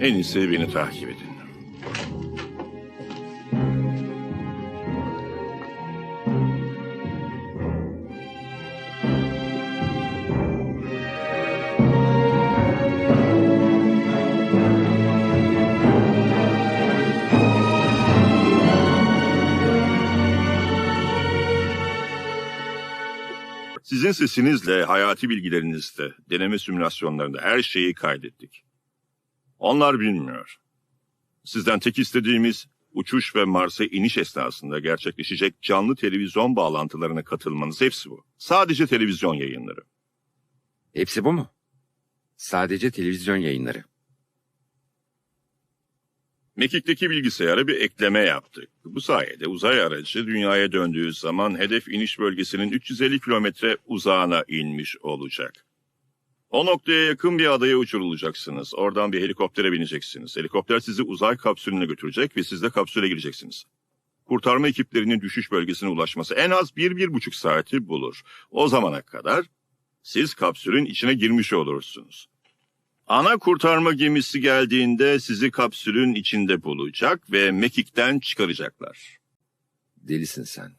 En iyisi beni takip edin. Sizin sesinizle, hayati bilgilerinizle, deneme simülasyonlarında her şeyi kaydettik. Onlar bilmiyor. Sizden tek istediğimiz uçuş ve Mars'a iniş esnasında gerçekleşecek canlı televizyon bağlantılarına katılmanız hepsi bu. Sadece televizyon yayınları. Hepsi bu mu? Sadece televizyon yayınları. Mekik'teki bilgisayara bir ekleme yaptık. Bu sayede uzay aracı dünyaya döndüğü zaman hedef iniş bölgesinin 350 kilometre uzağına inmiş olacak. O noktaya yakın bir adaya uçurulacaksınız. Oradan bir helikoptere bineceksiniz. Helikopter sizi uzay kapsülüne götürecek ve siz de kapsüle gireceksiniz. Kurtarma ekiplerinin düşüş bölgesine ulaşması en az bir, bir buçuk saati bulur. O zamana kadar siz kapsülün içine girmiş olursunuz. Ana kurtarma gemisi geldiğinde sizi kapsülün içinde bulacak ve Mekik'ten çıkaracaklar. Delisin sen.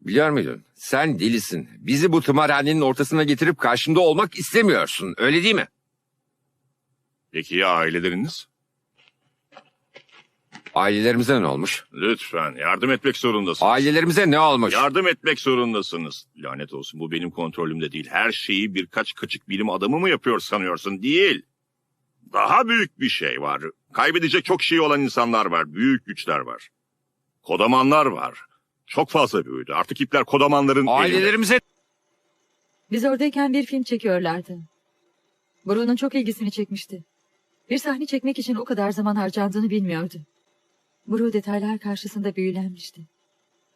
Biliyor muydun? Sen delisin. Bizi bu tımarhanenin ortasına getirip karşımda olmak istemiyorsun. Öyle değil mi? Peki ya aileleriniz? Ailelerimize ne olmuş? Lütfen yardım etmek zorundasınız. Ailelerimize ne olmuş? Yardım etmek zorundasınız. Lanet olsun bu benim kontrolümde değil. Her şeyi birkaç kaçık bilim adamı mı yapıyor sanıyorsun? Değil. Daha büyük bir şey var. Kaybedecek çok şey olan insanlar var. Büyük güçler var. Kodamanlar var. Çok fazla büyüdü. Artık ipler kodamanların elinde. Ailelerimize Biz oradayken bir film çekiyorlardı. Bruno'nun çok ilgisini çekmişti. Bir sahne çekmek için o kadar zaman harcandığını bilmiyordu. Bru detaylar karşısında büyülenmişti.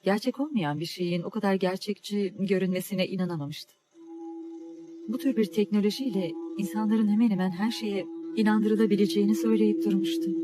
Gerçek olmayan bir şeyin o kadar gerçekçi görünmesine inanamamıştı. Bu tür bir teknolojiyle insanların hemen hemen her şeye inandırılabileceğini söyleyip durmuştu.